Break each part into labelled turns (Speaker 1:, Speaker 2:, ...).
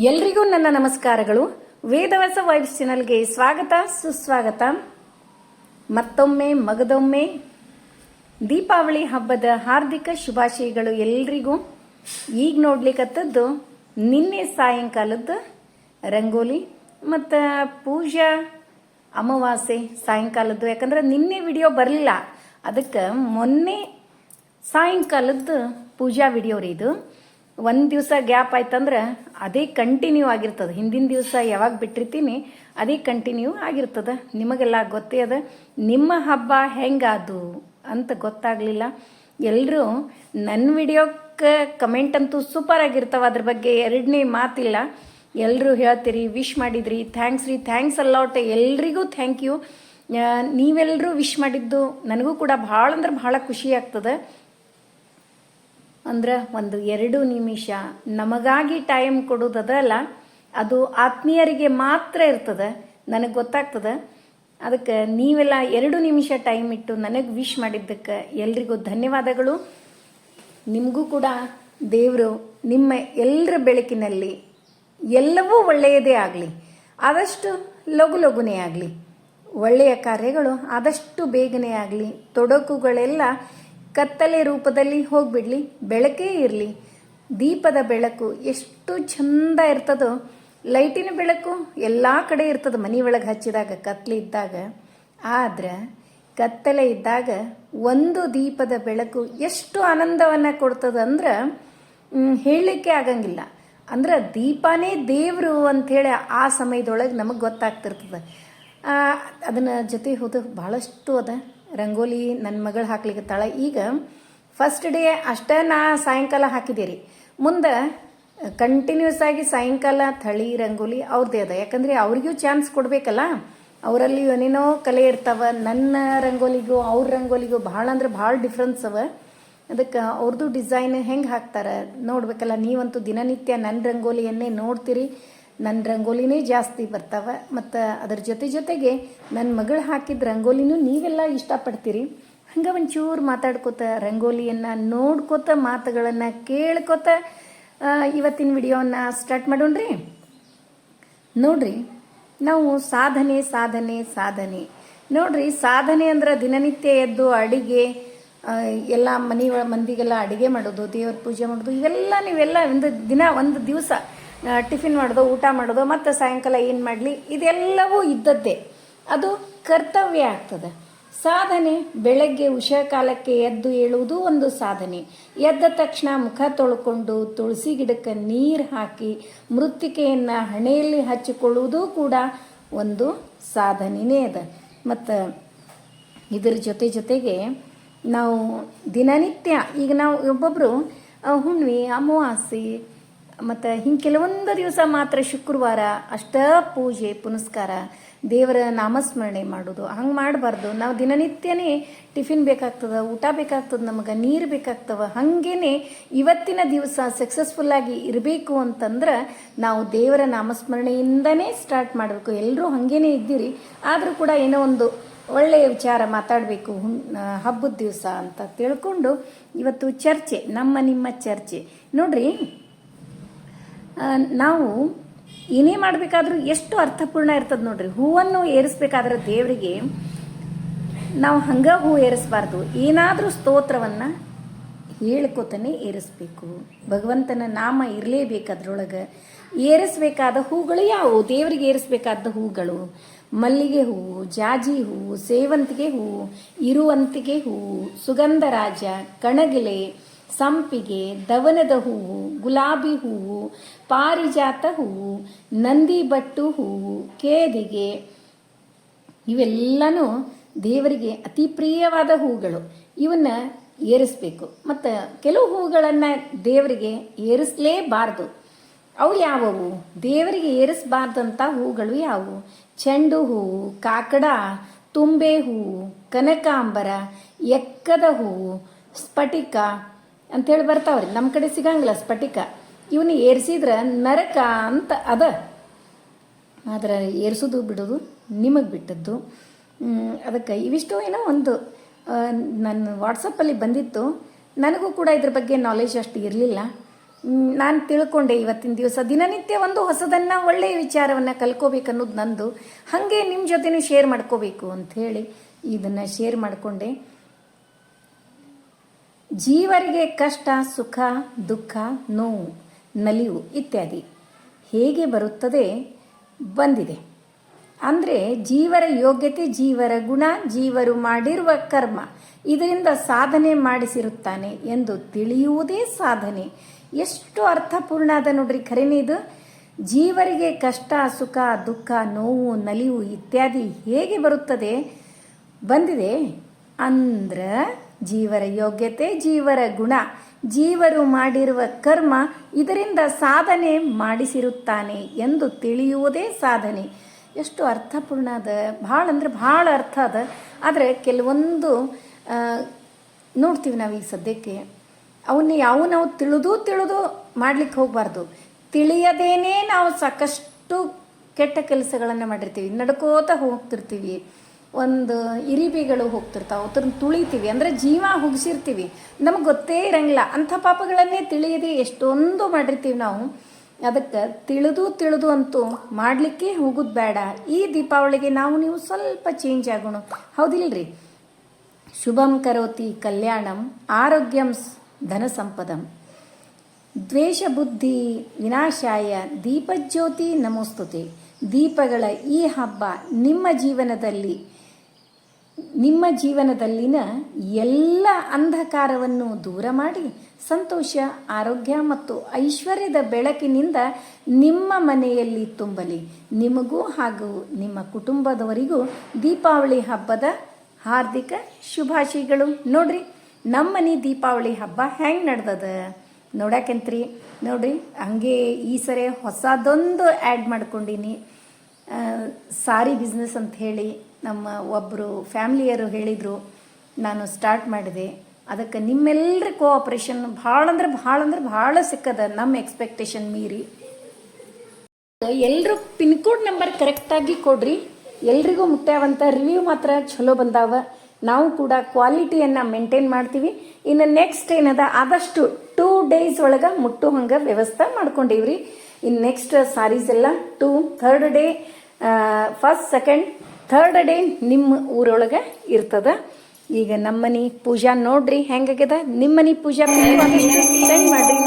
Speaker 1: ಎಲ್ರಿಗೂ ನನ್ನ ನಮಸ್ಕಾರಗಳು. ವೇದವಸ ವೈಬ್ಸ್ ಚಾನಲ್ಗೆ ಸ್ವಾಗತ, ಸುಸ್ವಾಗತ. ಮತ್ತೊಮ್ಮೆ, ಮಗದೊಮ್ಮೆ. ದೀಪಾವಳಿ ಹಬ್ಬದ ಹಾರ್ದಿಕ ಶುಭಾಶಯಗಳು ಎಲ್ರಿಗೂ. ಈಗ ನೋಡ್ಲಿಕ್ಕತ್ತದ್ದು ನಿನ್ನೆ ಸಾಯಂಕಾಲದ ರಂಗೋಲಿ ಮತ್ತು ಪೂಜಾ ಅಮಾವಾಸ್ಯೆ ಸಾಯಂಕಾಲದ್ದು. ಯಾಕಂದ್ರೆ ನಿನ್ನೆ ವಿಡಿಯೋ ಬರಲಿಲ್ಲ. ಅದಕ್ಕೆ ಮೊನ್ನೆ ಸಾಯಂಕಾಲದ ಪೂಜಾ ವಿಡಿಯೋ ರೀ ಇದು. ಒಂದು ದಿವಸ ಗ್ಯಾಪ್ ಆಯ್ತಂದ್ರೆ ಅದೇ ಕಂಟಿನ್ಯೂ ಆಗಿರ್ತದೆ. ಹಿಂದಿನ ದಿವಸ ಯಾವಾಗ ಬಿಟ್ಟಿರ್ತೀನಿ, ಅದೇ ಕಂಟಿನ್ಯೂ ಆಗಿರ್ತದೆ. ನಿಮಗೆಲ್ಲ ಗೊತ್ತೇ ಅದ, ನಿಮ್ಮ ಹಬ್ಬ ಹೆಂಗಾದು ಅಂತ ಗೊತ್ತಾಗಲಿಲ್ಲ. ಎಲ್ಲರೂ ನನ್ನ ವಿಡಿಯೋಕ್ಕೆ ಕಮೆಂಟ್ ಅಂತೂ ಸೂಪರ್ ಆಗಿರ್ತಾವ, ಅದ್ರ ಬಗ್ಗೆ ಎರಡನೇ ಮಾತಿಲ್ಲ. ಎಲ್ಲರೂ ಹೇಳ್ತೀರಿ ವಿಶ್ ಮಾಡಿದ್ರಿ. ಥ್ಯಾಂಕ್ಸ್ ರೀ ಥ್ಯಾಂಕ್ಸ್ ಅಲ್ಲಾಟ್ ಎಲ್ರಿಗೂ ಥ್ಯಾಂಕ್ ಯು ನೀವೆಲ್ಲರೂ ವಿಶ್ ಮಾಡಿದ್ದು ನನಗೂ ಕೂಡ ಭಾಳ ಅಂದ್ರೆ ಭಾಳ ಖುಷಿ ಆಗ್ತದೆ. ಅಂದ್ರೆ ಒಂದು ಎರಡು ನಿಮಿಷ. ನಮಗಾಗಿ ಟೈಮ್ ಕೊಡೋದದಲ್ಲ ಅದು ಆತ್ಮೀಯರಿಗೆ ಮಾತ್ರ ಇರ್ತದೆ. ನನಗೆ ಗೊತ್ತಾಗ್ತದೆ. ಅದಕ್ಕೆ ನೀವೆಲ್ಲ ಎರಡು ನಿಮಿಷ ಟೈಮ್ ಇಟ್ಟು ನನಗೆ ವಿಶ್ ಮಾಡಿದ್ದಕ್ಕೆ ಎಲ್ರಿಗೂ ಧನ್ಯವಾದಗಳು. ನಿಮಗೂ ಕೂಡ ದೇವರು ನಿಮ್ಮ ಎಲ್ಲರ ಬೆಳಕಿನಲ್ಲಿ ಎಲ್ಲವೂ ಒಳ್ಳೆಯದೇ ಆಗಲಿ, ಆದಷ್ಟು ಲಘು ಲಘುನೇ ಆಗಲಿ. ಒಳ್ಳೆಯ ಕಾರ್ಯಗಳು ಆದಷ್ಟು ಬೇಗನೆ ಆಗಲಿ. ತೊಡಕುಗಳೆಲ್ಲ ಕತ್ತಲೆ ರೂಪದಲ್ಲಿ ಹೋಗ್ಬಿಡ್ಲಿ, ಬೆಳಕೇ ಇರಲಿ. ದೀಪದ ಬೆಳಕು ಎಷ್ಟು ಚಂದ ಇರ್ತದೋ, ಲೈಟಿನ ಬೆಳಕು ಎಲ್ಲ ಕಡೆ ಇರ್ತದೆ ಮನೆ ಒಳಗೆ ಹಚ್ಚಿದಾಗ ಕತ್ತಲೆ ಇದ್ದಾಗ. ಆದ್ರೆ ಕತ್ತಲೆ ಇದ್ದಾಗ ಒಂದು ದೀಪದ ಬೆಳಕು ಎಷ್ಟು ಆನಂದವನ್ನು ಕೊಡ್ತದಂದ್ರೆ ಹೇಳಲಿಕ್ಕೆ ಆಗಂಗಿಲ್ಲ. ಅಂದ್ರೆ ದೀಪನೇ ದೇವರು ಅಂಥೇಳಿ ಆ ಸಮಯದೊಳಗೆ ನಮಗೆ ಗೊತ್ತಾಗ್ತಿರ್ತದೆ. ಅದನ್ನ ಜೊತೆ ಹೋದ ಭಾಳಷ್ಟು ಅದ. ರಂಗೋಲಿ ನನ್ನ ಮಗಳು ಹಾಕ್ಲಿಕ್ಕೆ ತಳ. ಈಗ ಫಸ್ಟ್ ಡೇ ಅಷ್ಟೇ ನಾ ಸಾಯಂಕಾಲ ಹಾಕಿದ್ದೀರಿ. ಮುಂದೆ ಕಂಟಿನ್ಯೂಸ್ ಆಗಿ ಸಾಯಂಕಾಲ ಥಳಿ, ರಂಗೋಲಿ ಅವ್ರದ್ದೇ ಅದ. ಯಾಕಂದರೆ ಅವ್ರಿಗೂ ಚಾನ್ಸ್ ಕೊಡಬೇಕಲ್ಲ. ಅವರಲ್ಲಿ ಏನೇನೋ ಕಲೆ ಇರ್ತಾವ. ನನ್ನ ರಂಗೋಲಿಗೂ, ಅವ್ರ ರಂಗೋಲಿಗೂ ಭಾಳ ಅಂದ್ರೆ ಭಾಳ ಡಿಫ್ರೆನ್ಸ್ ಅವ. ಅದಕ್ಕೆ ಅವ್ರದ್ದು ಡಿಸೈನ್ ಹೆಂಗೆ ಹಾಕ್ತಾರೆ ನೋಡ್ಬೇಕಲ್ಲ. ನೀವಂತೂ ದಿನನಿತ್ಯ ನನ್ನ ರಂಗೋಲಿಯನ್ನೇ ನೋಡ್ತೀರಿ. ನನ್ನ ರಂಗೋಲಿನೇ ಜಾಸ್ತಿ ಬರ್ತಾವೆ, ಮತ್ತು ಅದ್ರ ಜೊತೆ ಜೊತೆಗೆ ನನ್ನ ಮಗಳು ಹಾಕಿದ ರಂಗೋಲಿನೂ ನೀವೆಲ್ಲ ಇಷ್ಟಪಡ್ತೀರಿ? ಹಂಗೆ ಒಂಚೂರು ಮಾತಾಡ್ಕೋತ ರಂಗೋಲಿಯನ್ನು ನೋಡ್ಕೋತ ಮಾತುಗಳನ್ನು ಕೇಳ್ಕೋತ ಇವತ್ತಿನ ವಿಡಿಯೋವನ್ನು ಸ್ಟಾರ್ಟ್ ಮಾಡೋಣ್ರಿ? ನೋಡ್ರಿ, ನಾವು ಸಾಧನೆ ಸಾಧನೆ ಸಾಧನೆ. ನೋಡ್ರಿ, ಸಾಧನೆ ಅಂದ್ರೆ ದಿನನಿತ್ಯ ಎದ್ದು ಅಡಿಗೆ ಎಲ್ಲ ಮನೆ ಮಂದಿಗೆಲ್ಲ ಅಡಿಗೆ ಮಾಡೋದು, ದೇವ್ರ ಪೂಜೆ ಮಾಡೋದು, ಇವೆಲ್ಲ ನೀವೆಲ್ಲ ಒಂದು ದಿನ, ಒಂದು ದಿವಸ ಟಿಫಿನ್ ಮಾಡೋದು, ಊಟ ಮಾಡೋದು, ಮತ್ತು ಸಾಯಂಕಾಲ ಏನು ಮಾಡಲಿ, ಇದೆಲ್ಲವೂ ಇದ್ದದ್ದೇ. ಅದು ಕರ್ತವ್ಯ ಆಗ್ತದೆ. ಸಾಧನೆ, ಬೆಳಗ್ಗೆ ಉಷಾ ಕಾಲಕ್ಕೆ ಎದ್ದು ಏಳುವುದು ಒಂದು ಸಾಧನೆ. ಎದ್ದ ತಕ್ಷಣ ಮುಖ ತೊಳ್ಕೊಂಡು ತುಳಸಿ ಗಿಡಕ್ಕೆ ನೀರು ಹಾಕಿ, ಮೃತ್ತಿಕೆಯನ್ನು ಹಣೆಯಲ್ಲಿ ಹಚ್ಚಿಕೊಳ್ಳುವುದು ಕೂಡ ಒಂದು ಸಾಧನೆಯೇ ಅದ. ಮತ್ತು ಇದರ ಜೊತೆ ಜೊತೆಗೆ ನಾವು ದಿನನಿತ್ಯ, ಈಗ ನಾವು ಒಬ್ಬೊಬ್ಬರು ಹುಣ್ಣಿಮೆ, ಅಮಾವಾಸ್ಯೆ ಮತ್ತು ಹಿಂಗೆ ಕೆಲವೊಂದು ದಿವಸ ಮಾತ್ರ ಶುಕ್ರವಾರ ಅಷ್ಟ ಪೂಜೆ, ಪುನಸ್ಕಾರ, ದೇವರ ನಾಮಸ್ಮರಣೆ ಮಾಡೋದು. ಹಂಗೆ ಮಾಡಬಾರ್ದು. ನಾವು ದಿನನಿತ್ಯನೇ ಟಿಫಿನ್ ಬೇಕಾಗ್ತದೆ, ಊಟ ಬೇಕಾಗ್ತದೆ, ನಮಗೆ ನೀರು ಬೇಕಾಗ್ತವೆ, ಹಾಗೇನೆ ಇವತ್ತಿನ ದಿವಸ ಸಕ್ಸಸ್ಫುಲ್ಲಾಗಿ ಇರಬೇಕು ಅಂತಂದ್ರೆ ನಾವು ದೇವರ ನಾಮಸ್ಮರಣೆಯಿಂದನೇ ಸ್ಟಾರ್ಟ್ ಮಾಡಬೇಕು. ಎಲ್ಲರೂ ಹಾಗೇನೆ ಇದ್ದೀರಿ. ಆದರೂ ಕೂಡ ಏನೋ ಒಂದು ಒಳ್ಳೆಯ ವಿಚಾರ ಮಾತಾಡಬೇಕು. ಹಬ್ಬದ ದಿವಸ ಅಂತ ತಿಳ್ಕೊಂಡು ಇವತ್ತು ಚರ್ಚೆ, ನಮ್ಮ ನಿಮ್ಮ ಚರ್ಚೆ. ನೋಡ್ರಿ? ನಾವು ಏನೇ ಮಾಡಬೇಕಾದ್ರೂ ಎಷ್ಟು ಅರ್ಥಪೂರ್ಣ ಇರ್ತದೆ ನೋಡ್ರಿ. ಹೂವನ್ನು ಏರಿಸ್ಬೇಕಾದ್ರೆ ದೇವರಿಗೆ ನಾವು ಹಂಗೆ ಹೂ ಏರಿಸಬಾರ್ದು. ಏನಾದರೂ ಸ್ತೋತ್ರವನ್ನು ಹೇಳ್ಕೊತಾನೆ ಏರಿಸ್ಬೇಕು. ಭಗವಂತನ ನಾಮ ಇರಲೇಬೇಕದ್ರೊಳಗೆ ಏರಿಸಬೇಕಾದ ಹೂಗಳು ಯಾವುವು? ದೇವರಿಗೆ ಏರಿಸಬೇಕಾದ ಹೂಗಳು? ಮಲ್ಲಿಗೆ ಹೂವು ಜಾಜಿ ಹೂವು ಸೇವಂತಿಗೆ ಹೂವು ಇರುವಂತಿಗೆ ಹೂವು ಸುಗಂಧರಾಜ, ಕಣಗಿಲೆ ಸಂಪಿಗೆ, ದವನದ ಹೂವು, ಗುಲಾಬಿ ಹೂವು, ಪಾರಿಜಾತ ಹೂವು ನಂದಿ ಬಟ್ಟು ಹೂವು, ಕೇದಿಗೆ ಇವೆಲ್ಲನೂ ದೇವರಿಗೆ ಅತಿ ಪ್ರಿಯವಾದ ಹೂಗಳು. ಇವನ್ನ ಏರಿಸ್ಬೇಕು. ಮತ್ತು ಕೆಲವು ಹೂಗಳನ್ನು ದೇವರಿಗೆ ಏರಿಸಲೇಬಾರ್ದು. ಅವು ಯಾವುವು? ದೇವರಿಗೆ ಏರಿಸಬಾರ್ದಂಥ ಹೂಗಳು ಯಾವುವು? ಚೆಂಡು ಹೂವು, ಕಾಕಡ, ತುಂಬೆ ಹೂವು, ಕನಕಾಂಬರ, ಎಕ್ಕದ ಹೂವು, ಸ್ಫಟಿಕ ಅಂಥೇಳಿ ಬರ್ತಾವ್ರಿ. ನಮ್ಮ ಕಡೆ ಸಿಗಂಗಿಲ್ಲ ಸ್ಫಟಿಕ. ಇವನ್ನ ಏರಿಸಿದ್ರೆ ನರಕ ಅಂತ ಅದ. ಆದ್ರೆ ಏರಿಸೋದು ಬಿಡೋದು, ನಿಮಗೆ ಬಿಟ್ಟದ್ದು. ಅದಕ್ಕೆ ಇವಿಷ್ಟು ಏನೋ ಒಂದು ನನ್ನ ವಾಟ್ಸಪ್ಪಲ್ಲಿ ಬಂದಿತ್ತು. ನನಗೂ ಕೂಡ ಇದ್ರ ಬಗ್ಗೆ ನಾಲೆಜ್ ಅಷ್ಟು ಇರಲಿಲ್ಲ. ನಾನು ತಿಳ್ಕೊಂಡೆ ಇವತ್ತಿನ ದಿವಸ. ದಿನನಿತ್ಯ ಒಂದು ಹೊಸದನ್ನು, ಒಳ್ಳೆಯ ವಿಚಾರವನ್ನು ಕಲ್ಕೋಬೇಕು ಅನ್ನೋದು ನಂದು. ಹಾಗೆ ನಿಮ್ಮ ಜೊತೆನೂ ಶೇರ್ ಮಾಡ್ಕೋಬೇಕು ಅಂಥೇಳಿ ಇದನ್ನು ಶೇರ್ ಮಾಡಿಕೊಂಡೆ. ಜೀವರಿಗೆ ಕಷ್ಟ, ಸುಖ, ದುಃಖ, ನೋವು, ನಲಿವು ಇತ್ಯಾದಿ ಹೇಗೆ ಬರುತ್ತದೆ? ಬಂದಿದೆ. ಅಂದರೆ ಜೀವರ ಯೋಗ್ಯತೆ, ಜೀವರ ಗುಣ, ಜೀವರು ಮಾಡಿರುವ ಕರ್ಮ ಇದರಿಂದ ಸಾಧನೆ ಮಾಡಿಸಿರುತ್ತಾನೆ ಎಂದು ತಿಳಿಯುವುದೇ ಸಾಧನೆ. ಎಷ್ಟು ಅರ್ಥಪೂರ್ಣ ಅದ ನೋಡ್ರಿ ಖರೇನೆ ಇದು. ಜೀವರಿಗೆ ಕಷ್ಟ, ಸುಖ, ದುಃಖ, ನೋವು, ನಲಿವು ಇತ್ಯಾದಿ ಹೇಗೆ ಬರುತ್ತದೆ? ಬಂದಿದೆ. ಅಂದ್ರ ಜೀವರ ಯೋಗ್ಯತೆ, ಜೀವರ ಗುಣ. ಜೀವರು ಮಾಡಿರುವ ಕರ್ಮ ಇದರಿಂದ ಸಾಧನೆ ಮಾಡಿಸಿರುತ್ತಾನೆ ಎಂದು ತಿಳಿಯುವುದೇ ಸಾಧನೆ. ಎಷ್ಟು ಅರ್ಥಪೂರ್ಣ ಅದ. ಭಾಳ ಅಂದ್ರೆ ಭಾಳ ಅರ್ಥ ಅದ. ಆದರೆ ಕೆಲವೊಂದು ನೋಡ್ತೀವಿ ನಾವು ಈಗ ಸದ್ಯಕ್ಕೆ. ಅವನ್ನ ಯಾವ ನಾವು ತಿಳಿದು ತಿಳಿದು ಮಾಡ್ಲಿಕ್ಕೆ ಹೋಗಬಾರ್ದು. ತಿಳಿಯದೇನೆ ನಾವು ಸಾಕಷ್ಟು ಕೆಟ್ಟ ಕೆಲಸಗಳನ್ನು ಮಾಡಿರ್ತೀವಿ. ನಡ್ಕೋತ ಹೋಗ್ತಿರ್ತೀವಿ. ಒಂದು ಇರಿಬಿಗಳು ಹೋಗ್ತಿರ್ತಾವೆ ಅವ್ರನ್ನ ತುಳಿತೀವಿ. ಅಂದರೆ ಜೀವ ಹುಗಿಸಿರ್ತೀವಿ. ನಮಗೆ ಗೊತ್ತೇ ಇರಂಗಿಲ್ಲ. ಅಂಥ ಪಾಪಗಳನ್ನೇ ತಿಳಿಯದೆ ಎಷ್ಟೊಂದು ಮಾಡಿರ್ತೀವಿ ನಾವು. ಅದಕ್ಕೆ ತಿಳಿದು ತಿಳಿದು ಅಂತೂ ಮಾಡಲಿಕ್ಕೆ ಹೋಗೋದು ಬೇಡ. ಈ ದೀಪಾವಳಿಗೆ ನಾವು ನೀವು ಸ್ವಲ್ಪ ಚೇಂಜ್ ಆಗೋಣ. ಹೌದಿಲ್ರಿ? ಶುಭಂ ಕರೋತಿ ಕಲ್ಯಾಣಂ ಆರೋಗ್ಯಂ ಧನ ಸಂಪದಂ. ದ್ವೇಷ ಬುದ್ಧಿ ವಿನಾಶಾಯ ದೀಪಜ್ಯೋತಿ ನಮೋಸ್ತುತೆ. ದೀಪಗಳ ಈ ಹಬ್ಬ ನಿಮ್ಮ ಜೀವನದಲ್ಲಿ ನಿಮ್ಮ ಜೀವನದಲ್ಲಿನ ಎಲ್ಲ ಅಂಧಕಾರವನ್ನು ದೂರ ಮಾಡಿ ಸಂತೋಷ, ಆರೋಗ್ಯ ಮತ್ತು ಐಶ್ವರ್ಯದ ಬೆಳಕಿನಿಂದ ನಿಮ್ಮ ಮನೆಯಲ್ಲಿ ತುಂಬಲಿ. ನಿಮಗೂ ಹಾಗೂ ನಿಮ್ಮ ಕುಟುಂಬದವರಿಗೂ ದೀಪಾವಳಿ ಹಬ್ಬದ ಹಾರ್ದಿಕ ಶುಭಾಶಯಗಳು. ನೋಡ್ರಿ ನಮ್ಮ ಮನೆ ದೀಪಾವಳಿ ಹಬ್ಬ ಹೆಂಗೆ ನಡ್ದದ? ನೋಡಕ್ಕಂತ್ರಿ ನೋಡ್ರಿ, ಹಂಗೆ ಈ ಸರಿ ಹೊಸದೊಂದು ಆ್ಯಡ್ ಮಾಡ್ಕೊಂಡೀನಿ. ಸಾರಿ ಬಿಸ್ನೆಸ್ ಅಂತ ಹೇಳಿ ನಮ್ಮ ಒಬ್ಬರು ಫ್ಯಾಮಿಲಿಯರು ಹೇಳಿದರು, ನಾನು ಸ್ಟಾರ್ಟ್ ಮಾಡಿದೆ. ಅದಕ್ಕೆ ನಿಮ್ಮೆಲ್ಲರ ಕೋಆಪ್ರೇಷನ್ ಭಾಳ ಅಂದ್ರೆ ಭಾಳ ಅಂದ್ರೆ ಭಾಳ ಸಿಕ್ಕದ ನಮ್ಮ ಎಕ್ಸ್ಪೆಕ್ಟೇಷನ್ ಮೀರಿ. ಎಲ್ಲರೂ ಪಿನ್ ಕೋಡ್ ನಂಬರ್ ಕರೆಕ್ಟಾಗಿ ಕೊಡ್ರಿ. ಎಲ್ರಿಗೂ ಮುಟ್ಟ್ಯಾವಂತ ರಿವ್ಯೂ ಮಾತ್ರ ಚಲೋ ಬಂದಾವ. ನಾವು ಕೂಡ ಕ್ವಾಲಿಟಿಯನ್ನು ಮೇಂಟೈನ್ ಮಾಡ್ತೀವಿ. ಇನ್ನು ನೆಕ್ಸ್ಟ್ ಏನದ? ಆದಷ್ಟು ಟೂ ಡೇಸ್ ಒಳಗೆ ಮುಟ್ಟು ಹಂಗೆ ವ್ಯವಸ್ಥೆ ಮಾಡ್ಕೊಂಡೀವ್ರಿ. ಇನ್ನು ನೆಕ್ಸ್ಟ್ ಸಾರೀಸ್ ಎಲ್ಲ to third day first second third day ನಿಮ್ಮ ಊರೊಳಗೆ ಇರ್ತದ. ಈಗ ನಮ್ಮನಿ ಪೂಜಾ ನೋಡ್ರಿ ಹೆಂಗಾಗ್ಯದ? ನಿಮ್ಮನಿ ಪೂಜಾ ಮಾಡ್ರಿ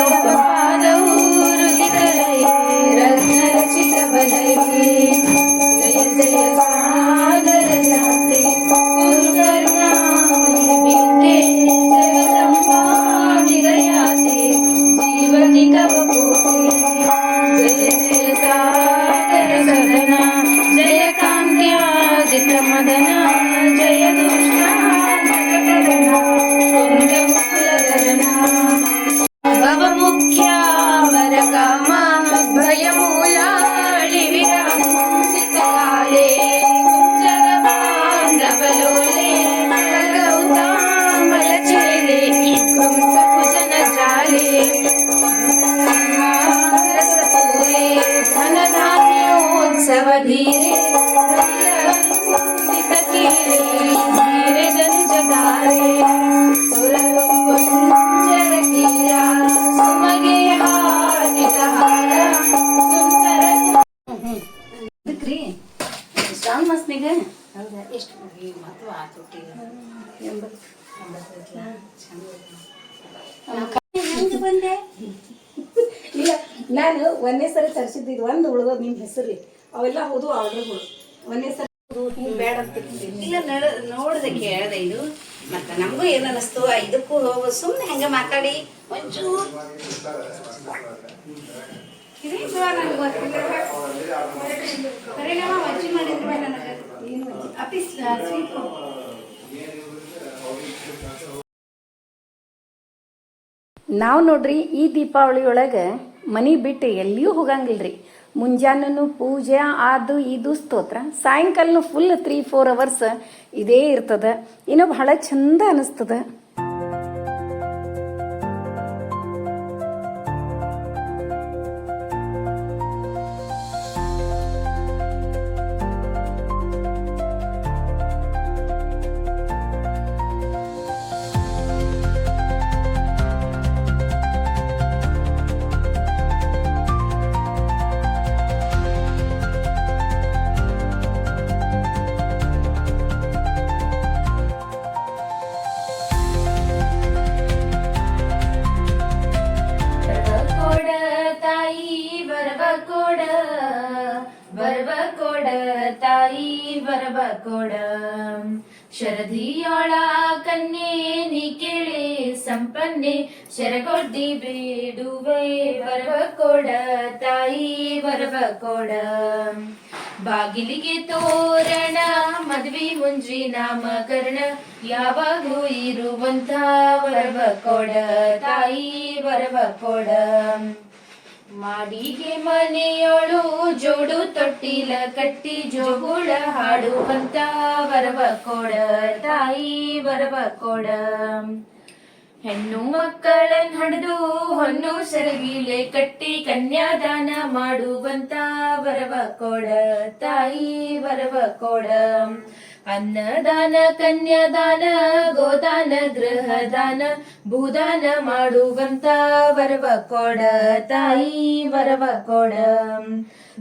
Speaker 2: ಬಂದೆ
Speaker 1: ಇಲ್ಲ, ನಾನು ಒಂದೇ ಸರಿ ತರಿಸಿದ್ದು ಒಂದು ಉಳ್ದೋದು ನಿಮ್ಮ ಹೆಸರು ಅವೆಲ್ಲ ಹೋದು ಆರ್ಡರ್ಗಳು ಒಂದೇ ಸರಿ ಬೇಡ ಅಂತ.
Speaker 2: ಇಲ್ಲ, ನಡ, ನೋಡ್ದೆ ಕೇಳ್ದೆ ಇದು. ಮತ್ತ ನಮಗೂ ಏನ್ ಅನಸ್ತು? ಇದಕ್ಕೂ ಹೋಗು. ಸುಮ್ನೆ ಹಂಗ ಮಾತಾಡಿ. ಒಂಚೂರು. ಇದೇನ್
Speaker 1: ನಾವು ನೋಡ್ರಿ ಈ ದೀಪಾವಳಿ ಒಳಗೆ ಮನೆ ಬಿಟ್ಟು ಎಲ್ಲಿಯೂ ಹೋಗಂಗಿಲ್ರಿ. ಮುಂಜಾನೂ ಪೂಜೆ ಅದು ಇದು ಸ್ತೋತ್ರ. ಸಾಯಂಕಾಲನು ಫುಲ್ ತ್ರೀ ಫೋರ್ ಅವರ್ಸ್ ಇದೇ ಇರ್ತದ. ಇನ್ನೂ ಬಹಳ ಚಂದ ಅನಿಸ್ತದ.
Speaker 3: ತಾಯಿ ಬರಬ ಕೊಡ. ಶರದಿಯೊಳ ಕನ್ಯೆ ನೀ ಕೇಳಿ ಸಂಪನ್ನೆ. ಶರಗೊಡ್ಡಿ ಬೇಡುವೆ ಬರಬ ಕೊಡ. ತಾಯಿ ಬರಬ ಕೊಡ. ಬಾಗಿಲಿಗೆ ತೋರಣ, ಮದ್ವಿ ಮುಂಜಿ ನಾಮಕರಣ. ಯಾವಾಗೂ ಇರುವಂತ ವರವ ಕೊಡ. ತಾಯಿ ವರವ ಕೊಡ. ಮಾಡಿಗೆ ಮನೆಯೊಳು ಜೋಡು ತೊಟ್ಟಿಲ ಕಟ್ಟಿ ಜೋಗುಳ ಹಾಡುವಂತ ವರವ ಕೊಡ ತಾಯಿ ವರವ ಕೊಡ. ಹೆಣ್ಣು ಮಕ್ಕಳನ್ನ ಹಡಿದು ಹೊನ್ನು ಸರಗಿಲೆ ಕಟ್ಟಿ ಕನ್ಯಾದಾನ ಮಾಡುವಂತ ವರವ ಕೊಡ ತಾಯಿ ವರವ ಕೊಡ. ಅನ್ನದಾನ, ಕನ್ಯಾದಾನ, ಗೋದಾನ, ಗೃಹದಾನ, ಭೂದಾನ ಮಾಡುವಂತ ವರವ ಕೊಡ ತಾಯಿ, ವರವ ಕೊಡ.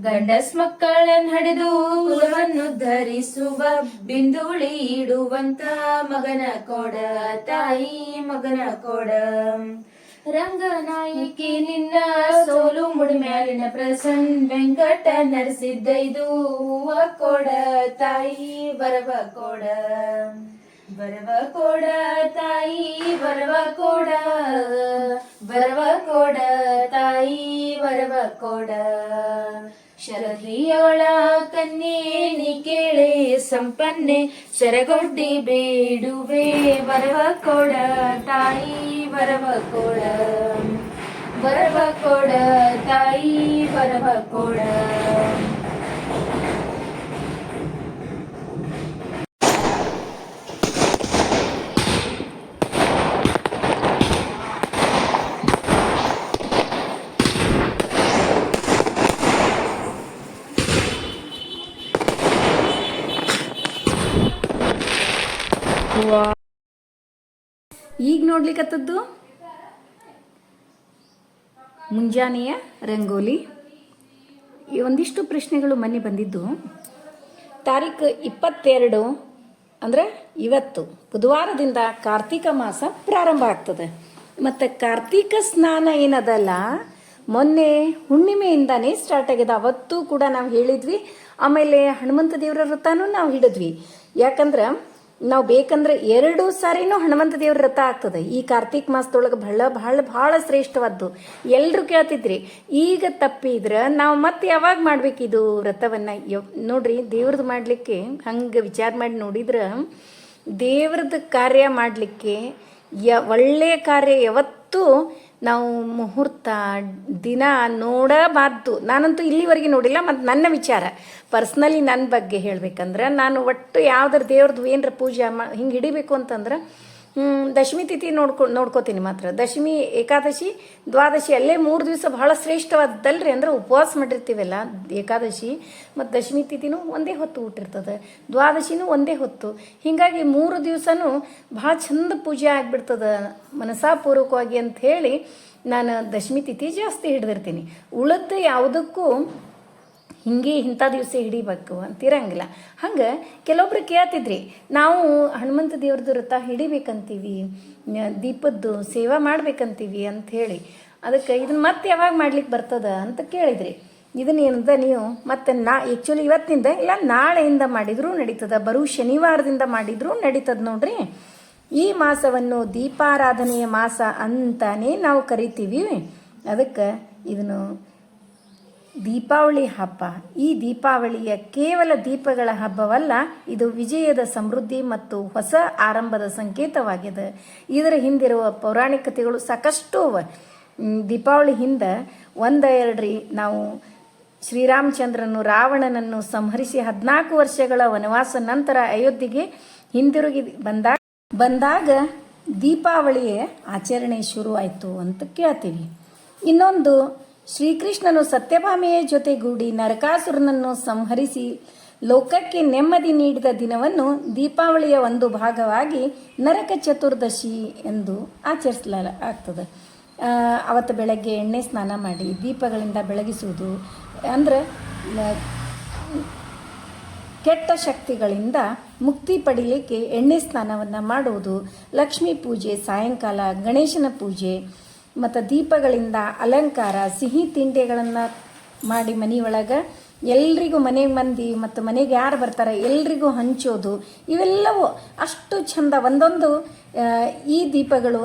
Speaker 3: ಗಂಡಸ್ ಮಕ್ಕಳನ್ನ ಹಡೆದು ಕುಲವನ್ನು ಧರಿಸುವ, ಬಿಂದುಳಿ ಇಡುವಂತ ಮಗನ ಕೊಡ ತಾಯಿ, ಮಗನ ಕೊಡ. ರಂಗನಾಯಕಿ ನಿನ್ನ ಸೋಲು ಮುಡಿಮ್ಯಾಲಿನ ಪ್ರಸನ್ ವೆಂಕಟ ನರಸಿದ್ದ ಇದು. ಹೂವ ಕೊಡ ತಾಯಿ ಬರವ ಕೊಡ. ಬರವ ಕೊಡ ತಾಯಿ ಬರವ ಕೊಡ. ಬರವ ಕೊಡ ತಾಯಿ ಬರವ ಕೊಡ. ಶರದಿಯೊಳ ಕನ್ನೇನಿ ಕೇಳೆ ಸಂಪನ್ನೆ ಶರಗೊಡ್ಡಿ ಬೇಡುವೆ ಬರವ ಕೊಡ ತಾಯಿ ಬರವ ಕೊಡ. ಬರವ ಕೊಡ ತಾಯಿ ಬರವ ಕೊಡ.
Speaker 1: ಈಗ ನೋಡ್ಲಿಕ್ಕತ್ತದ್ದು ಮುಂಜಾನೆಯ ರಂಗೋಲಿ. ಈ ಒಂದಿಷ್ಟು ಪ್ರಶ್ನೆಗಳು ಮೊನ್ನೆ ಬಂದಿದ್ದು. ತಾರೀಕು ಇಪ್ಪತ್ತೆರಡು ಅಂದ್ರೆ ಇವತ್ತು ಬುಧವಾರದಿಂದ ಕಾರ್ತಿಕ ಮಾಸ ಪ್ರಾರಂಭ ಆಗ್ತದೆ. ಮತ್ತು ಕಾರ್ತಿಕ ಸ್ನಾನ ಏನದಲ್ಲ, ಮೊನ್ನೆ ಹುಣ್ಣಿಮೆಯಿಂದಾನೇ ಸ್ಟಾರ್ಟ್ ಆಗಿದೆ ಅವತ್ತು ಕೂಡ ನಾವು ಹೇಳಿದ್ವಿ. ಆಮೇಲೆ ಹನುಮಂತ ದೇವರ ವ್ರತನೂ ನಾವು ಹಿಡಿದ್ವಿ. ಯಾಕಂದ್ರೆ ನಾವು ಬೇಕಂದ್ರೆ ಎರಡು ಸಾರಿನೂ ಹನುಮಂತ ದೇವ್ರ ವ್ರತ ಆಗ್ತದೆ. ಈ ಕಾರ್ತಿಕ್ ಮಾಸದೊಳಗೆ ಬಹಳ ಬಹಳ ಬಹಳ ಶ್ರೇಷ್ಠವಾದ್ದು. ಎಲ್ಲರೂ ಕೇಳ್ತಿದ್ರಿ, ಈಗ ತಪ್ಪಿದ್ರೆ ನಾವು ಮತ್ತೆ ಯಾವಾಗ ಮಾಡ್ಬೇಕು ವ್ರತವನ್ನು ಯವ್ ನೋಡ್ರಿ ದೇವ್ರದ್ದು ಮಾಡಲಿಕ್ಕೆ ಹಂಗೆ ವಿಚಾರ ಮಾಡಿ ನೋಡಿದ್ರೆ ದೇವ್ರದ್ದು ಕಾರ್ಯ ಮಾಡಲಿಕ್ಕೆ ಯ ಒಳ್ಳೆಯ ಕಾರ್ಯ ಯಾವತ್ತೂ ನಾವು ಮುಹೂರ್ತ ದಿನ ನೋಡಬಾರ್ದು. ನಾನಂತೂ ಇಲ್ಲಿವರೆಗೆ ನೋಡಿಲ್ಲ, ಮತ್ತು ನನ್ನ ವಿಚಾರ. ಪರ್ಸ್ನಲಿ ನನ್ನ ಬಗ್ಗೆ ಹೇಳಬೇಕಂದ್ರೆ, ನಾನು ಒಟ್ಟು ಯಾವ್ದಾರು ದೇವ್ರದ್ದು ಏನರ ಪೂಜೆ ಮಾ ಹಿಂಗೆ ಹಿಡಿಬೇಕು ಅಂತಂದ್ರೆ ದಶಮಿ ತಿಥಿ ನೋಡ್ಕೊ, ನೋಡ್ಕೋತೀನಿ ಮಾತ್ರ. ದಶಮಿ ಏಕಾದಶಿ, ದ್ವಾದಶಿ, ಅಲ್ಲೇ ಮೂರು ದಿವಸ ಬಹಳ ಶ್ರೇಷ್ಠವಾದಲ್ರಿ ಅಂದ್ರೆ ಉಪವಾಸ ಮಾಡಿರ್ತೀವಲ್ಲ ಏಕಾದಶಿ, ಮತ್ತು ದಶಮಿ ತಿಥಿನೂ ಒಂದೇ ಹೊತ್ತು ಊಟ ಇರ್ತದೆ ದ್ವಾದಶಿನೂ ಒಂದೇ ಹೊತ್ತು. ಹೀಗಾಗಿ ಮೂರು ದಿವಸನೂ ಭಾಳ ಚಂದ ಪೂಜೆ ಆಗಿಬಿಡ್ತದೆ ಮನಸಾಪೂರ್ವಕವಾಗಿ ಅಂತ ಹೇಳಿ ನಾನು ದಶಮಿ ತಿಥಿ ಜಾಸ್ತಿ ಹಿಡ್ದಿರ್ತೀನಿ. ಉಳಿದ ಯಾವುದಕ್ಕೂ ಹಿಂಗೆ ಇಂಥ ದಿವಸ ಹಿಡಿಬೇಕು ಅಂತಿರಂಗಿಲ್ಲ. ಹಂಗೆ ಕೆಲವೊಬ್ರು ಕೇಳ್ತಿದ್ರಿ, ನಾವು ಹನುಮಂತ ದೇವ್ರದ್ದು ವ್ರತ ಹಿಡಿಬೇಕಂತೀವಿ ದೀಪದ್ದು ಸೇವಾ ಮಾಡ್ಬೇಕಂತೀವಿ ಹೇಳಿ ಅದಕ್ಕೆ ಇದನ್ನ ಮತ್ತೆ ಯಾವಾಗ ಮಾಡ್ಲಿಕ್ಕೆ ಬರ್ತದ ಅಂತ ಕೇಳಿದ್ರಿ. ಇದನ್ನ ಏನದ ನೀವು ಮತ್ತೆ ನಾ ಆ್ಯಕ್ಚುಲಿ ಇವತ್ತಿನಿಂದ ಇಲ್ಲ, ನಾಳೆಯಿಂದ ಮಾಡಿದರೂ ನಡೀತದ, ಬರೋ ಶನಿವಾರದಿಂದ ಮಾಡಿದರೂ ನಡೀತದ ನೋಡ್ರಿ. ಈ ಮಾಸವನ್ನು ದೀಪಾರಾಧನೆಯ ಮಾಸ ಅಂತಾನೆ ನಾವು ಕರಿತೀವಿ. ಅದಕ್ಕೆ ಇದನ್ನು ದೀಪಾವಳಿ ಹಬ್ಬ. ಈ ದೀಪಾವಳಿಯ ಕೇವಲ ದೀಪಗಳ ಹಬ್ಬವಲ್ಲ, ಇದು ವಿಜಯದ ಸಮೃದ್ಧಿ ಮತ್ತು ಹೊಸ ಆರಂಭದ ಸಂಕೇತವಾಗಿದೆ. ಇದರ ಹಿಂದಿರುವ ಪೌರಾಣಿಕತೆಗಳು ಸಾಕಷ್ಟು ಅವ ದೀಪಾವಳಿ ಹಿಂದೆ ಒಂದ ಎರಡ್ರಿ ನಾವು ಶ್ರೀರಾಮಚಂದ್ರನು ರಾವಣನನ್ನು ಸಂಹರಿಸಿ ಹದಿನಾಲ್ಕು ವರ್ಷಗಳ ವನವಾಸ ನಂತರ ಅಯೋಧ್ಯೆಗೆ ಹಿಂದಿರುಗಿ ಬಂದಾಗ ಬಂದಾಗ ದೀಪಾವಳಿಯ ಆಚರಣೆ ಶುರುವಾಯಿತು ಅಂತ ಕೇಳ್ತೀವಿ. ಇನ್ನೊಂದು ಶ್ರೀಕೃಷ್ಣನು ಸತ್ಯಭಾಮೆಯ ಜೊತೆಗೂಡಿ ನರಕಾಸುರನನ್ನು ಸಂಹರಿಸಿ ಲೋಕಕ್ಕೆ ನೆಮ್ಮದಿ ನೀಡಿದ ದಿನವನ್ನು ದೀಪಾವಳಿಯ ಒಂದು ಭಾಗವಾಗಿ ನರಕ ಚತುರ್ದಶಿ ಎಂದು ಆಚರಿಸಲಾ, ಆಗ್ತದೆ. ಅವತ್ತು ಬೆಳಗ್ಗೆ ಎಣ್ಣೆ ಸ್ನಾನ ಮಾಡಿ ದೀಪಗಳಿಂದ ಬೆಳಗಿಸುವುದು ಅಂದ್ರೆ ಕೆಟ್ಟ ಶಕ್ತಿಗಳಿಂದ ಮುಕ್ತಿ ಪಡೀಲಿಕ್ಕೆ ಎಣ್ಣೆ ಸ್ನಾನವನ್ನು ಮಾಡುವುದು, ಲಕ್ಷ್ಮೀ ಪೂಜೆ, ಸಾಯಂಕಾಲ, ಗಣೇಶನ ಪೂಜೆ ಮತ್ತು ದೀಪಗಳಿಂದ ಅಲಂಕಾರ, ಸಿಹಿ ತಿಂಡಿಗಳನ್ನು ಮಾಡಿ ಮನೆಯೊಳಗೆ ಎಲ್ರಿಗೂ ಮನೆ ಮಂದಿ ಮತ್ತು ಮನೆಗೆ ಯಾರು ಬರ್ತಾರೆ ಎಲ್ರಿಗೂ ಹಂಚೋದು, ಇವೆಲ್ಲವೂ ಅಷ್ಟು ಚಂದ ಒಂದೊಂದು ಈ ದೀಪಗಳು.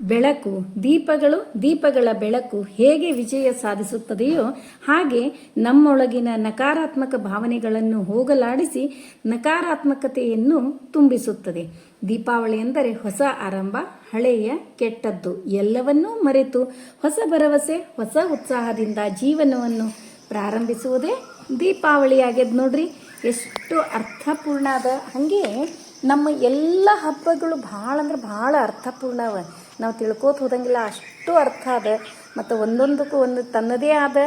Speaker 1: ಬೆಳಕು, ದೀಪಗಳು, ದೀಪಗಳ ಬೆಳಕು ಹೇಗೆ ವಿಜಯ ಸಾಧಿಸುತ್ತದೆಯೋ ಹಾಗೆ ನಮ್ಮೊಳಗಿನ ನಕಾರಾತ್ಮಕ ಭಾವನೆಗಳನ್ನು ಹೋಗಲಾಡಿಸಿ ನಕಾರಾತ್ಮಕತೆಯನ್ನು ತುಂಬಿಸುತ್ತದೆ. ದೀಪಾವಳಿ ಎಂದರೆ ಹೊಸ ಆರಂಭ ಹಳೆಯ ಕೆಟ್ಟದ್ದು ಎಲ್ಲವನ್ನೂ ಮರೆತು ಹೊಸ ಭರವಸೆ, ಹೊಸ ಉತ್ಸಾಹದಿಂದ ಜೀವನವನ್ನು ಪ್ರಾರಂಭಿಸುವುದೇ ದೀಪಾವಳಿ ಆಗ್ಯದ ನೋಡ್ರಿ. ಎಷ್ಟು ಅರ್ಥಪೂರ್ಣ ಅದ. ಹಾಗೆ ನಮ್ಮ ಎಲ್ಲ ಹಬ್ಬಗಳು ಭಾಳ ಅಂದ್ರೆ ಭಾಳ ಅರ್ಥಪೂರ್ಣವ ನಾವು ತಿಳ್ಕೋತ ಹೋದಂಗಿಲ್ಲ ಅಷ್ಟು ಅರ್ಥ ಅದ, ಮತ್ತು ಒಂದೊಂದಕ್ಕೂ ಒಂದು ತನ್ನದೇ ಆದ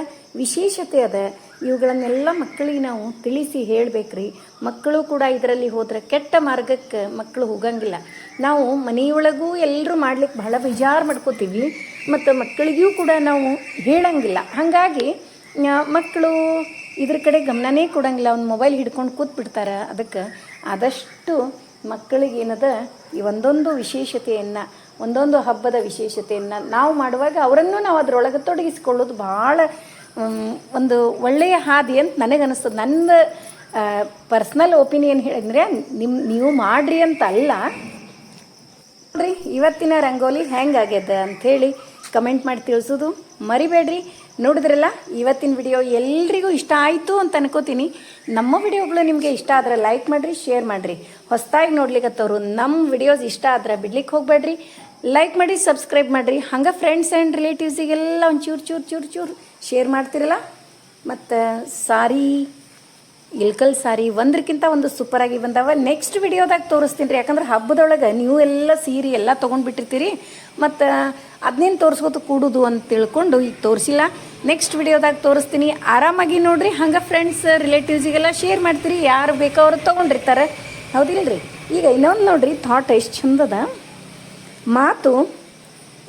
Speaker 1: ವಿಶೇಷತೆ ಅದ. ಇವುಗಳನ್ನೆಲ್ಲ ಮಕ್ಕಳಿಗೆ ನಾವು ತಿಳಿಸಿ ಹೇಳಬೇಕ್ರಿ. ಮಕ್ಕಳು ಕೂಡ ಇದರಲ್ಲಿ ಹೋದರೆ ಕೆಟ್ಟ ಮಾರ್ಗಕ್ಕೆ ಮಕ್ಕಳು ಹೋಗಂಗಿಲ್ಲ. ನಾವು ಮನೆಯೊಳಗೂ ಎಲ್ಲರೂ ಮಾಡ್ಲಿಕ್ಕೆ ಬಹಳ ಬೇಜಾರು ಮಾಡ್ಕೋತೀವಿ, ಮತ್ತು ಮಕ್ಕಳಿಗೂ ಕೂಡ ನಾವು ಹೇಳಂಗಿಲ್ಲ. ಹಾಗಾಗಿ ಮಕ್ಕಳು ಇದ್ರ ಕಡೆ ಗಮನನೇ ಕೊಡಂಗಿಲ್ಲ. ಅವ್ನು ಮೊಬೈಲ್ ಹಿಡ್ಕೊಂಡು ಕೂತ್ಬಿಡ್ತಾರೆ ಅದಕ್ಕೆ. ಆದಷ್ಟು ಮಕ್ಕಳಿಗೇನದ ಈ ಒಂದೊಂದು ವಿಶೇಷತೆಯನ್ನು ಒಂದೊಂದು ಹಬ್ಬದ ವಿಶೇಷತೆಯನ್ನು ನಾವು ಮಾಡುವಾಗ ಅವರನ್ನು ನಾವು ಅದರೊಳಗೆ ತೊಡಗಿಸಿಕೊಳ್ಳೋದು ಭಾಳ ಒಂದು ಒಳ್ಳೆಯ ಹಾದಿ ಅಂತ ನನಗನ್ನಿಸ್ತದೆ. ನನ್ನ ಪರ್ಸ್ನಲ್ ಒಪಿನಿಯನ್ ಹೇಳಿದ್ರೆ ನಿಮ್ಮ ನೀವು ಮಾಡ್ರಿ ಅಂತ ಅಲ್ಲ ನೋಡ್ರಿ, ಇವತ್ತಿನ ರಂಗೋಲಿ ಹೆಂಗಾಗ್ಯದ ಅಂಥೇಳಿ ಕಮೆಂಟ್ ಮಾಡಿ ತಿಳಿಸೋದು ಮರಿಬೇಡ್ರಿ. ನೋಡಿದ್ರಲ್ಲ, ಇವತ್ತಿನ ವಿಡಿಯೋ ಎಲ್ರಿಗೂ ಇಷ್ಟ ಆಯಿತು ಅಂತ ಅನ್ಕೋತೀನಿ. ನಮ್ಮ ವಿಡಿಯೋಗಳು ನಿಮಗೆ ಇಷ್ಟ ಆದರೆ ಲೈಕ್ ಮಾಡಿರಿ ಶೇರ್ ಮಾಡಿರಿ. ಹೊಸದಾಗಿ ನೋಡ್ಲಿಕ್ಕೆ ನಮ್ಮ ವಿಡಿಯೋಸ್ ಇಷ್ಟ ಆದ್ರೆ ಬಿಡ್ಲಿಕ್ಕೆ ಹೋಗಬೇಡ್ರಿ. ಲೈಕ್ ಮಾಡಿ ಸಬ್ಸ್ಕ್ರೈಬ್ ಮಾಡಿರಿ. ಹಂಗೆ ಫ್ರೆಂಡ್ಸ್ ಆ್ಯಂಡ್ ರಿಲೇಟಿವ್ಸಿಗೆಲ್ಲ ಒಂದು ಚೂರು ಚೂರು ಚೂರು ಚೂರು ಶೇರ್ ಮಾಡ್ತಿರಲ್ಲ? ಮತ್ತು ಸಾರಿ, ಇಲ್ಕಲ್ ಸಾರಿ ಒಂದಕ್ಕಿಂತ ಒಂದು ಸೂಪರಾಗಿ ಬಂದಾವ. ನೆಕ್ಸ್ಟ್ ವಿಡಿಯೋದಾಗ ತೋರಿಸ್ತೀನಿ ರೀ. ಯಾಕಂದ್ರೆ ಹಬ್ಬದೊಳಗೆ ನೀವು ಎಲ್ಲ ಸೀರೆ ಎಲ್ಲ ತೊಗೊಂಡ್ಬಿಟ್ಟಿರ್ತೀರಿ. ಮತ್ತು ಅದನ್ನೇನು ತೋರಿಸ್ಬೋದು ಕೂಡುದು ಅಂತ ತಿಳ್ಕೊಂಡು ಈಗ ತೋರಿಸಿಲ್ಲ. ನೆಕ್ಸ್ಟ್ ವಿಡಿಯೋದಾಗ ತೋರಿಸ್ತೀನಿ. ಆರಾಮಾಗಿ ನೋಡಿರಿ. ಹಂಗೆ ಫ್ರೆಂಡ್ಸ್ ರಿಲೇಟಿವ್ಸಿಗೆಲ್ಲ ಶೇರ್ ಮಾಡ್ತೀರಿ. ಯಾರು ಬೇಕೋ ಅವ್ರು ತೊಗೊಂಡಿರ್ತಾರೆ. ರೀ. ಈಗ ಇನ್ನೊಂದು ನೋಡಿರಿ. ಥಾಟ್ ಎಷ್ಟು ಚಂದದ? ಮಾತು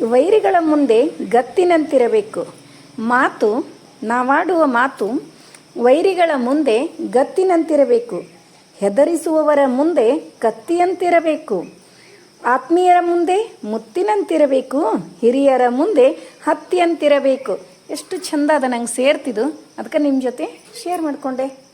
Speaker 1: ವೈರಿಗಳ ಮುಂದೆ ಗತ್ತಿನಂತಿರಬೇಕು. ಮಾತು, ನಾವಾಡುವ ಮಾತು ವೈರಿಗಳ ಮುಂದೆ ಗತ್ತಿನಂತಿರಬೇಕು. ಹೆದರಿಸುವವರ ಮುಂದೆ ಕತ್ತಿಯಂತಿರಬೇಕು. ಆತ್ಮೀಯರ ಮುಂದೆ ಮುತ್ತಿನಂತಿರಬೇಕು. ಹಿರಿಯರ ಮುಂದೆ ಹತ್ತಿಯಂತಿರಬೇಕು. ಎಷ್ಟು ಚಂದ ಅದ ನಂಗೆ ಸೇರ್ತಿದ್ದು ಅದಕ್ಕೆ ನಿಮ್ಮ ಜೊತೆ ಶೇರ್ ಮಾಡಿಕೊಂಡೆ.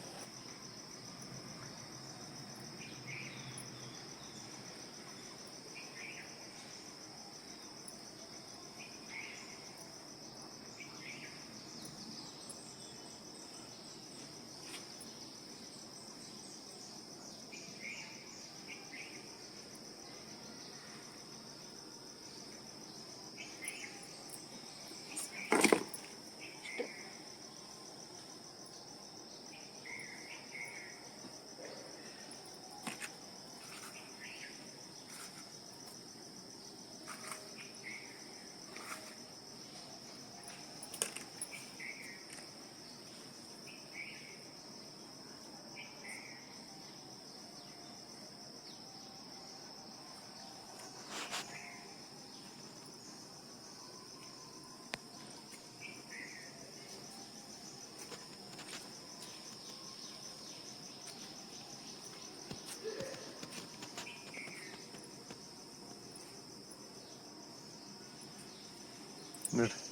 Speaker 4: Nyt.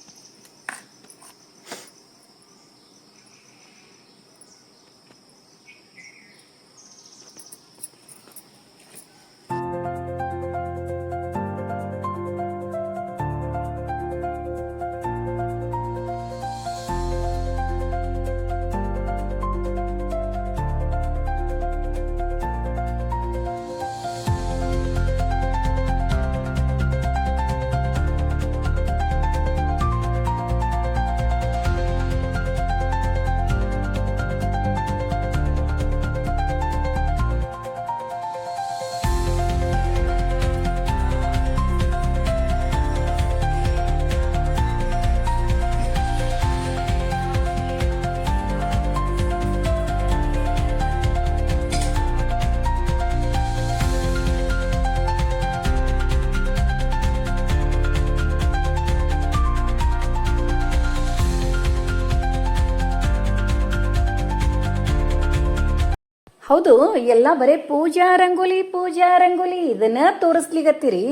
Speaker 1: ಹೌದು, ಎಲ್ಲ ಬರೇ ಪೂಜಾ ರಂಗೋಲಿ ಪೂಜಾ ರಂಗೋಲಿ, ಇದನ್ನ ತೋರಿಸ್ಲಿಗತ್ತೀರಿ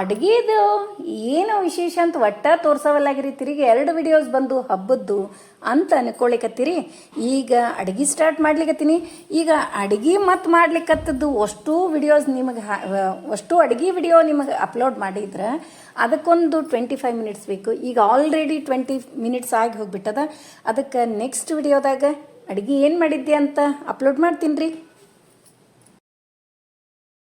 Speaker 1: ಅಡುಗೆದು ಏನು ವಿಶೇಷ ಅಂತ ಒಟ್ಟ ತೋರ್ಸವಲ್ಲಾಗಿರಿ. ತಿರುಗಿ ಎರಡು ವಿಡಿಯೋಸ್ ಬಂದು ಹಬ್ಬದ್ದು ಅಂತ ಅನ್ಕೊಳಿಕತ್ತೀರಿ. ಈಗ ಅಡುಗೆ ಸ್ಟಾರ್ಟ್ ಮಾಡ್ಲಿಕತ್ತೀನಿ. ಈಗ ಅಡುಗೆ ಮತ್ತು ಮಾಡ್ಲಿಕ್ಕತ್ತದ್ದು ಅಷ್ಟು ವಿಡಿಯೋಸ್ ನಿಮಗೆ ಅಷ್ಟು ಅಡುಗೆ ವಿಡಿಯೋ ನಿಮಗೆ ಅಪ್ಲೋಡ್ ಮಾಡಿದ್ರೆ ಅದಕ್ಕೊಂದು ಟ್ವೆಂಟಿ ಫೈವ್ ಮಿನಿಟ್ಸ್ ಬೇಕು. ಈಗ ಆಲ್ರೆಡಿ ಟ್ವೆಂಟಿ ಮಿನಿಟ್ಸ್ ಆಗಿ ಹೋಗಿಬಿಟ್ಟದ. ಅದಕ್ಕೆ ನೆಕ್ಸ್ಟ್ ವಿಡಿಯೋದಾಗ ಅಡುಗೆ ಏನು ಮಾಡಿದ್ದೆ ಅಂತ ಅಪ್ಲೋಡ್ ಮಾಡ್ತೀನಿ ರೀ.